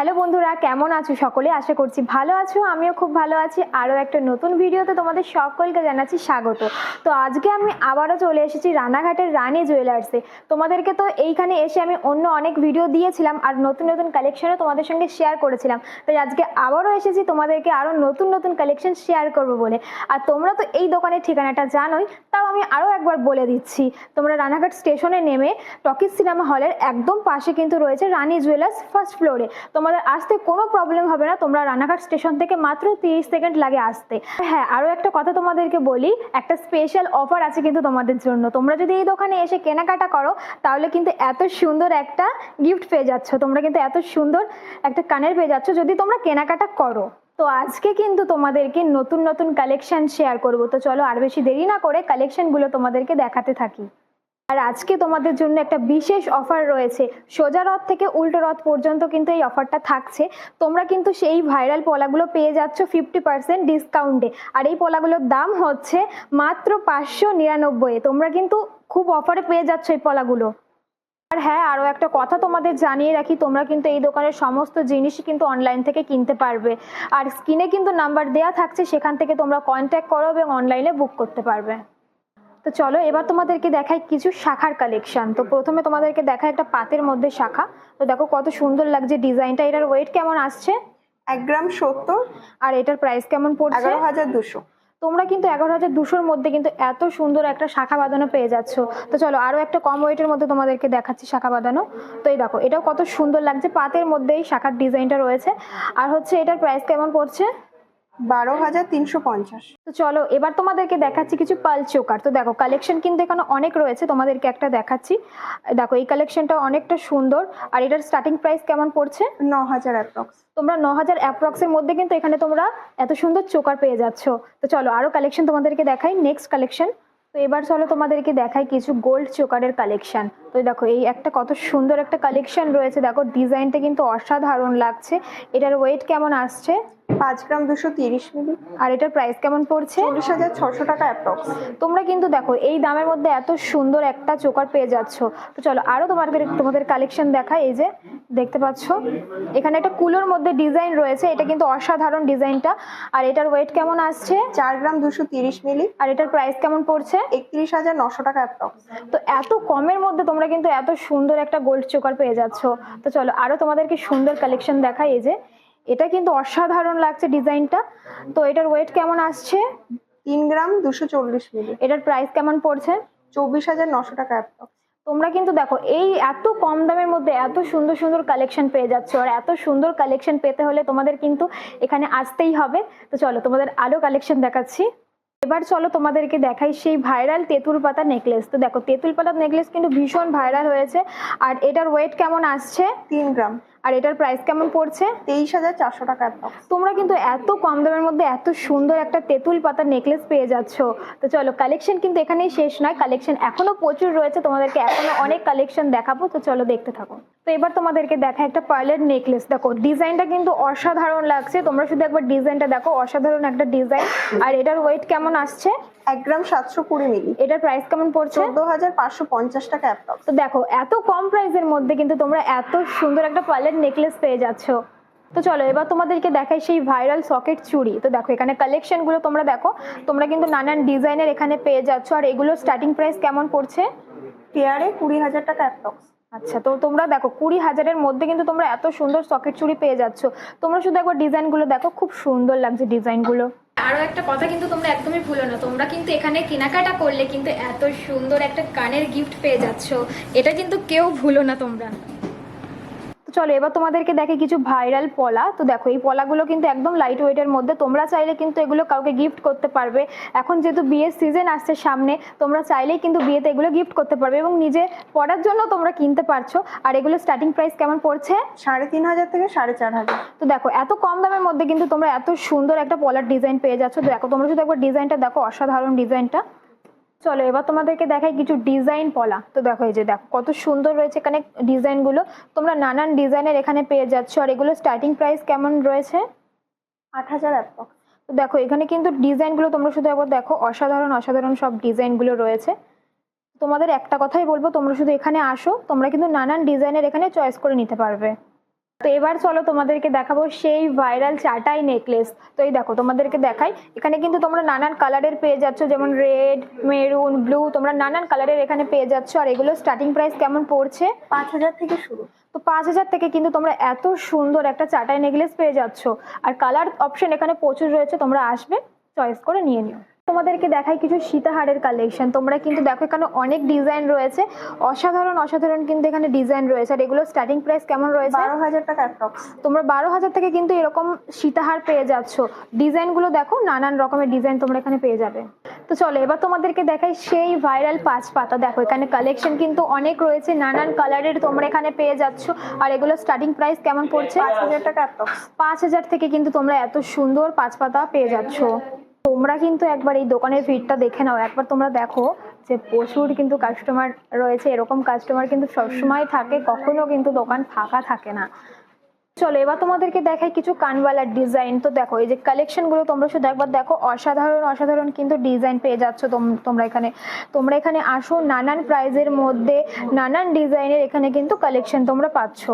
Hello বন্ধুরা, কেমন আছো সকলে? আশা করছি ভালো আছো, আমিও খুব ভালো আছি। আরও একটা নতুন ভিডিওতে তোমাদের সকলকে জানাচ্ছি স্বাগত। তো আজকে আমি আবারও চলে এসেছি রানাঘাটের রানী জুয়েলার্সে। তোমাদেরকে তো এইখানে এসে আমি অন্য অনেক ভিডিও দিয়েছিলাম আর নতুন নতুন কালেকশনও তোমাদের সঙ্গে শেয়ার করেছিলাম। তাই আজকে আবারও এসেছি তোমাদেরকে আরও নতুন নতুন কালেকশন শেয়ার করব বলে। আর তোমরা তো এই দোকানের ঠিকানাটা জানোই, তাও আমি আরও একবার বলে দিচ্ছি। তোমরা রানাঘাট স্টেশনে নেমে টকিজ সিনেমা হলের একদম পাশে কিন্তু রয়েছে রানী জুয়েলার্স ফার্স্ট ফ্লোরে। তোমাদের আসতে কোনো প্রবলেম হবে না, তোমরা রানাঘাট স্টেশন থেকে মাত্র তিরিশ সেকেন্ড লাগে আসতে। হ্যাঁ আরও একটা কথা তোমাদেরকে বলি, একটা স্পেশাল অফার আছে কিন্তু তোমাদের জন্য। তোমরা যদি এই দোকানে এসে কেনাকাটা করো, তাহলে কিন্তু এত সুন্দর একটা গিফট পেয়ে যাচ্ছ। তোমরা কিন্তু এত সুন্দর একটা কানের পেয়ে যাচ্ছ যদি তোমরা কেনাকাটা করো। তো আজকে কিন্তু তোমাদেরকে নতুন নতুন কালেকশন শেয়ার করব। তো চলো আর বেশি দেরি না করে কালেকশনগুলো তোমাদেরকে দেখাতে থাকি। আর আজকে তোমাদের জন্য একটা বিশেষ অফার রয়েছে। সোজা রথ থেকে উল্টো রথ পর্যন্ত কিন্তু এই অফারটা থাকছে। তোমরা কিন্তু সেই ভাইরাল পলাগুলো পেয়ে যাচ্ছ ফিফটি পার্সেন্ট ডিসকাউন্টে আর এই পলাগুলোর দাম হচ্ছে মাত্র পাঁচশো নিরানব্বই। তোমরা কিন্তু খুব অফারে পেয়ে যাচ্ছ এই পলাগুলো। আর হ্যাঁ আরও একটা কথা তোমাদের জানিয়ে রাখি, তোমরা কিন্তু এই দোকানের সমস্ত জিনিসই কিন্তু অনলাইন থেকে কিনতে পারবে। আর স্ক্রিনে কিন্তু নাম্বার দেওয়া থাকছে, সেখান থেকে তোমরা কন্ট্যাক্ট করো এবং অনলাইনে বুক করতে পারবে। তো চলো এবার তোমাদেরকে দেখাই কিছু শাখার কালেকশন তো প্রথমে তোমাদেরকে দেখায় একটা পাতের মধ্যে শাখা। তো দেখো কত সুন্দর লাগছে ডিজাইনটা। এটার ওয়েট কেমন আসছে? এক গ্রাম সত্তর। আর এটার প্রাইস কেমন পড়ছে? এগারো হাজার দুশো। তোমরা কিন্তু এগারো হাজার দুশোর মধ্যে কিন্তু এত সুন্দর একটা শাখা বাঁধানো পেয়ে যাচ্ছ। তো চলো আরও একটা কম ওয়েটের মধ্যে তোমাদেরকে দেখাচ্ছি শাখা বাঁধানো। তো এই দেখো এটাও কত সুন্দর লাগছে। পাতের মধ্যেই শাখার ডিজাইনটা রয়েছে। আর হচ্ছে এটার প্রাইস কেমন পড়ছে? বারো হাজার তিনশো পঞ্চাশ। তো চলো এবার তোমাদেরকে দেখাচ্ছি কিছু পাল চোকার। তো দেখো কালেকশন কিন্তু এখানে অনেক রয়েছে তোমাদেরকে একটা দেখাচ্ছি। দেখো এই কালেকশনটা অনেকটা সুন্দর আর এটার স্টার্টিং প্রাইস কেমন পড়ছে? ন হাজার অ্যাপ্রক্স তোমরা ন হাজার অ্যাপ্রক্সের মধ্যে কিন্তু এখানে তোমরা এত সুন্দর চোকার পেয়ে যাচ্ছ। তো চলো আরও কালেকশন তোমাদেরকে দেখাই নেক্সট কালেকশন তো এবার চলো তোমাদেরকে দেখাই কিছু গোল্ড চোকারের কালেকশন তো দেখো এই একটা কত সুন্দর একটা কালেকশন রয়েছে। দেখো ডিজাইনটা কিন্তু অসাধারণ লাগছে। এটার ওয়েট কেমন আসছে? পাঁচ গ্রাম দুশো তিরিশ মিলি। আর এটার প্রাইস কেমন পড়ছে? চল্লিশ হাজার ছশো টাকা অ্যাপ্রক্স তোমরা কিন্তু দেখো এই দামের মধ্যে এত সুন্দর একটা চোকার পেয়ে যাচ্ছ। তো চলো আরও তোমাদের তোমাদের কালেকশন দেখা এই যে দেখতে পাচ্ছ? এখানে একটা কুলোর মধ্যে ডিজাইন রয়েছে। এটা কিন্তু অসাধারণ ডিজাইনটা আর এটার ওয়েট কেমন আসছে? চার গ্রাম দুশো তিরিশ মিলি। আর এটার প্রাইস কেমন পড়ছে? একত্রিশ হাজার নশো টাকা অ্যাপ্রক্স তো এত কমের মধ্যে তোমরা কিন্তু এত সুন্দর একটা গোল্ড চোকার পেয়ে যাচ্ছ। তো চলো আরও তোমাদেরকে সুন্দর কালেকশন দেখাই এই যে। এটা কিন্তু অসাধারণ লাগছে ডিজাইনটা। তো এটার ওয়েট কেমন আসছে? তিন গ্রাম দুশো চল্লিশ মিলি। এটার প্রাইস কেমন পড়ছে? চব্বিশ হাজার নশো টাকা অ্যাপ্রক্স তোমরা কিন্তু দেখো এই এত কম দামের মধ্যে এত সুন্দর সুন্দর কালেকশন পেয়ে যাচ্ছ আর এত সুন্দর কালেকশন পেতে হলে তোমাদের কিন্তু এখানে আসতেই হবে। তো চলো তোমাদের আরও কালেকশন দেখাচ্ছি। এবার চলো তোমাদেরকে দেখাই সেই ভাইরাল তেঁতুল পাতা নেকলেস তো দেখো, তেঁতুল পাতার নেকলেস কিন্তু ভীষণ ভাইরাল হয়েছে, আর এটার ওয়েট কেমন আসছে? তিন গ্রাম। আর এটার প্রাইস কেমন পড়ছে? তেইশ হাজার চারশো টাকা তোমরা কিন্তু এত কম দামের মধ্যে এত সুন্দর একটা তেঁতুল পাতার নেকলেস পেয়ে যাচ্ছ। তো চলো কালেকশন কিন্তু এখানেই শেষ নয়। কালেকশন এখনও প্রচুর রয়েছে। তোমাদেরকে এখনও অনেক কালেকশন দেখাবো। তো চলো দেখতে থাকো। তো এবার তোমাদেরকে দেখা একটা পার্লের নেকলেস দেখো ডিজাইনটা কিন্তু অসাধারণ লাগছে। তোমরা শুধু একবার ডিজাইনটা দেখো। অসাধারণ একটা ডিজাইন আর এটার ওয়েট কেমন আসছে? এক গ্রাম সাতশো কুড়ি মিলি। এটার প্রাইস কেমন পড়ছে? চোদ্দ হাজার পাঁচশো পঞ্চাশ টাকা অ্যাপ্রক্স তো দেখো এত কম প্রাইসের মধ্যে কিন্তু তোমরা এত সুন্দর একটা পার্লের নেকলেস পেয়ে যাচ্ছ। তো চলো এবার তোমাদেরকে দেখাই সেই ভাইরাল সকেট চুড়ি। তো দেখো এখানে কালেকশনগুলো তোমরা দেখো তোমরা কিন্তু নানান ডিজাইনের এখানে পেয়ে যাচ্ছ। আর এগুলো স্টার্টিং প্রাইস কেমন পড়ছে? পেয়ারে কুড়ি হাজার টাকা অ্যাপ্রক্স আচ্ছা তো তোমরা দেখো কুড়ি হাজারের মধ্যে কিন্তু তোমরা এত সুন্দর সকেট চুড়ি পেয়ে যাচ্ছ। তোমরা শুধু একবার ডিজাইনগুলো দেখো খুব সুন্দর লাগছে ডিজাইনগুলো আরও একটা কথা কিন্তু তোমরা একদমই ভুলো না। তোমরা কিন্তু এখানে কেনাকাটা করলে কিন্তু এত সুন্দর একটা কানের গিফট পেয়ে যাচ্ছ। এটা কিন্তু কেউ ভুলো না তোমরা। চলো এবার তোমাদেরকে দেখে কিছু ভাইরাল পলা। তো দেখো এই পলাগুলো কিন্তু একদম লাইট ওয়েটের মধ্যে। তোমরা চাইলে কিন্তু এগুলো কাউকে গিফট করতে পারবে। এখন যেহেতু বিয়ের সিজন আসছে সামনে তোমরা চাইলেই কিন্তু বিয়েতে এগুলো গিফট করতে পারবে এবং নিজে পড়ার জন্য তোমরা কিনতে পারছ। আর এগুলো স্টার্টিং প্রাইস কেমন পড়ছে? সাড়ে তিন হাজার থেকে সাড়ে চার হাজার। তো দেখো এত কম দামের মধ্যে কিন্তু তোমরা এত সুন্দর একটা পলার ডিজাইন পেয়ে যাচ্ছ। দেখো তোমরা শুধু একবার ডিজাইনটা দেখো অসাধারণ ডিজাইনটা চলো এবার তোমাদেরকে দেখাই কিছু ডিজাইন পলা তো দেখো এই যে দেখো কত সুন্দর রয়েছে এখানে ডিজাইনগুলো তোমরা নানান ডিজাইনের এখানে পেয়ে যাচ্ছ। আর এগুলো স্টার্টিং প্রাইস কেমন রয়েছে? আট হাজার অ্যাপ্রক্স তো দেখো এখানে কিন্তু ডিজাইনগুলো তোমরা শুধু একবার দেখো অসাধারণ অসাধারণ সব ডিজাইনগুলো রয়েছে। তোমাদের একটা কথাই বলব তোমরা শুধু এখানে আসো তোমরা কিন্তু নানান ডিজাইনের এখানে চয়েস করে নিতে পারবে। তো এবার চলো তোমাদেরকে দেখাবো সেই ভাইরাল চাটাই নেকলেস তো এই দেখো তোমাদেরকে দেখাই। এখানে কিন্তু তোমরা নানান কালারের পেয়ে যাচ্ছ যেমন রেড মেরুন ব্লু তোমরা নানান কালারের এখানে পেয়ে যাচ্ছ। আর এগুলো স্টার্টিং প্রাইস কেমন পড়ছে? পাঁচ হাজার থেকে শুরু। তো পাঁচ হাজার থেকে কিন্তু তোমরা এত সুন্দর একটা চাটাই নেকলেস পেয়ে যাচ্ছ। আর কালার অপশন এখানে প্রচুর রয়েছে তোমরা আসবে চয়েস করে নিয়ে নিও। তোমাদেরকে দেখাই কিছু সীতাহারের কালেকশন তোমরা কিন্তু দেখো এখানে অনেক ডিজাইন রয়েছে। অসাধারণ অসাধারণ কিন্তু এখানে ডিজাইন রয়েছে। আর এগুলো স্টার্টিং প্রাইস কেমন রয়েছে? বারো হাজার টাকা অ্যাপ্রক্স তোমরা বারো হাজার থেকে কিন্তু এরকম সীতাহার পেয়ে যাচ্ছ। ডিজাইনগুলো দেখো নানান রকমের ডিজাইন তোমরা এখানে পেয়ে যাবে। তো চলো এবার তোমাদেরকে দেখাই সেই ভাইরাল পাঁচ পাতা দেখো এখানে কালেকশন কিন্তু অনেক রয়েছে। নানান কালারের তোমরা এখানে পেয়ে যাচ্ছ। আর এগুলো স্টার্টিং প্রাইস কেমন পড়ছে? পাঁচ হাজার টাকা পাঁচ হাজার থেকে কিন্তু তোমরা এত সুন্দর পাঁচ পাতা পেয়ে যাচ্ছ। তোমরা কিন্তু একবার এই দোকানের ভিড়টা দেখে নাও। একবার তোমরা দেখো যে প্রচুর কিন্তু কাস্টমার রয়েছে। এরকম কাস্টমার কিন্তু সবসময় থাকে, কখনো কিন্তু দোকান ফাঁকা থাকে না। চলো, এবার তোমাদেরকে দেখাই কিছু কানবালার ডিজাইন তো দেখো, এই যে কালেকশনগুলো তোমরা শুধু একবার দেখো, অসাধারণ অসাধারণ কিন্তু ডিজাইন পেয়ে যাচ্ছ তোম- তোমরা এখানে। তোমরা এখানে আসো, নানান প্রাইজের মধ্যে নানান ডিজাইনের এখানে কিন্তু কালেকশন তোমরা পাচ্ছ।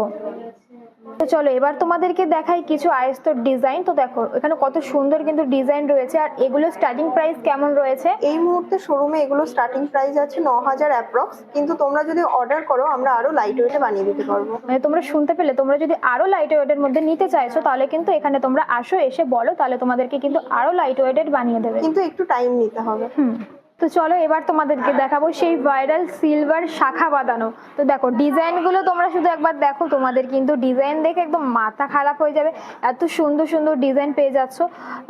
তো চলো এবার তোমাদেরকে দেখাই কিছু আয়স্তর ডিজাইন তো দেখো এখানে কত সুন্দর কিন্তু ডিজাইন রয়েছে আর এগুলো স্টার্টিং প্রাইস কেমন রয়েছে? এই মুহূর্তে শোরুমে এগুলো স্টার্টিং প্রাইস আছে ন হাজার অ্যাপ্রক্স কিন্তু তোমরা যদি অর্ডার করো আমরা আরও লাইট ওয়েটে বানিয়ে দিতে পারব। মানে তোমরা শুনতে পেলে তোমরা যদি আরও লাইট ওয়েটের মধ্যে নিতে চাইছো তাহলে কিন্তু এখানে তোমরা আসো এসে বলো তাহলে তোমাদেরকে কিন্তু আরও লাইট ওয়েটের বানিয়ে দেবে। কিন্তু একটু টাইম নিতে হবে। হুম। তো চলো এবার তোমাদেরকে দেখাবো সেই ভাইরাল সিলভার শাখা বাঁধানো। তো দেখো, ডিজাইনগুলো তোমরা শুধু একবার দেখো, তোমাদের কিন্তু ডিজাইন দেখে একদম মাথা খারাপ হয়ে যাবে। এত সুন্দর সুন্দর ডিজাইন পেয়ে যাচ্ছ।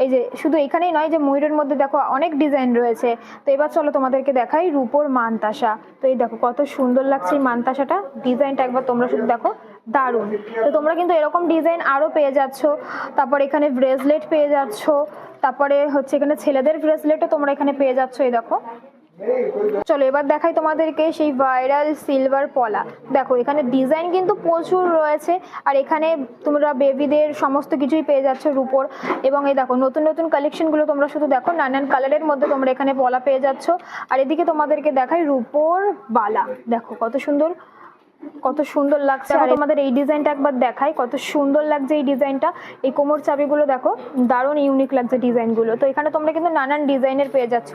এই যে, শুধু এখানেই নয় যে ময়ূরের মধ্যে দেখো অনেক ডিজাইন রয়েছে। তো এবার চলো তোমাদেরকে দেখাই রূপোর মানতাসা। তো এই দেখো, কত সুন্দর লাগছে এই মানতাসাটা। ডিজাইনটা একবার তোমরা শুধু দেখো। দারুণ। তো তোমরা কিন্তু এরকম ডিজাইন আরও পেয়ে যাচ্ছ। তারপর এখানে ব্রেসলেট পেয়ে যাচ্ছ। তারপরে হচ্ছে এখানে ছেলেদের ব্রেসলেটও তোমরা এখানে পেয়ে যাচ্ছ, এই দেখো। চলো, এবার দেখাই তোমাদেরকে সেই ভাইরাল সিলভার পলা। দেখো, এখানে ডিজাইন কিন্তু প্রচুর রয়েছে। আর এখানে তোমরা বেবিদের সমস্ত কিছুই পেয়ে যাচ্ছ রুপোর। এবং এই দেখো, নতুন নতুন কালেকশনগুলো তোমরা শুধু দেখো, নানান কালারের মধ্যে তোমরা এখানে পলা পেয়ে যাচ্ছ। আর এদিকে তোমাদেরকে দেখাই রুপোর বালা। দেখো, কত সুন্দর কত সুন্দর লাগছে। আর তোমাদের এই ডিজাইনটা একবার দেখাই। কত সুন্দর লাগছে এই ডিজাইনটা। এই কোমর চাবিগুলো দেখো দারুণ ইউনিক লাগছে ডিজাইনগুলো। তো এখানে তোমরা কিন্তু নানান ডিজাইনের পেয়ে যাচ্ছ।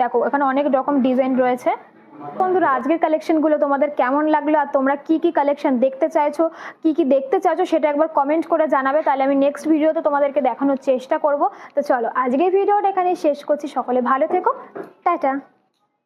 দেখো এখানে অনেক রকম ডিজাইন রয়েছে। বন্ধুরা আজকের কালেকশনগুলো তোমাদের কেমন লাগল আর তোমরা কি কি কালেকশন দেখতে চাইছো কি কি দেখতে চাইছো সেটা একবার কমেন্ট করে জানাবে। তাহলে আমি নেক্সট ভিডিওতে তোমাদেরকে দেখানোর চেষ্টা করব। তো চলো আজকের ভিডিওটা এখানে শেষ করছি। সকলে ভালো থেকো। টাটা।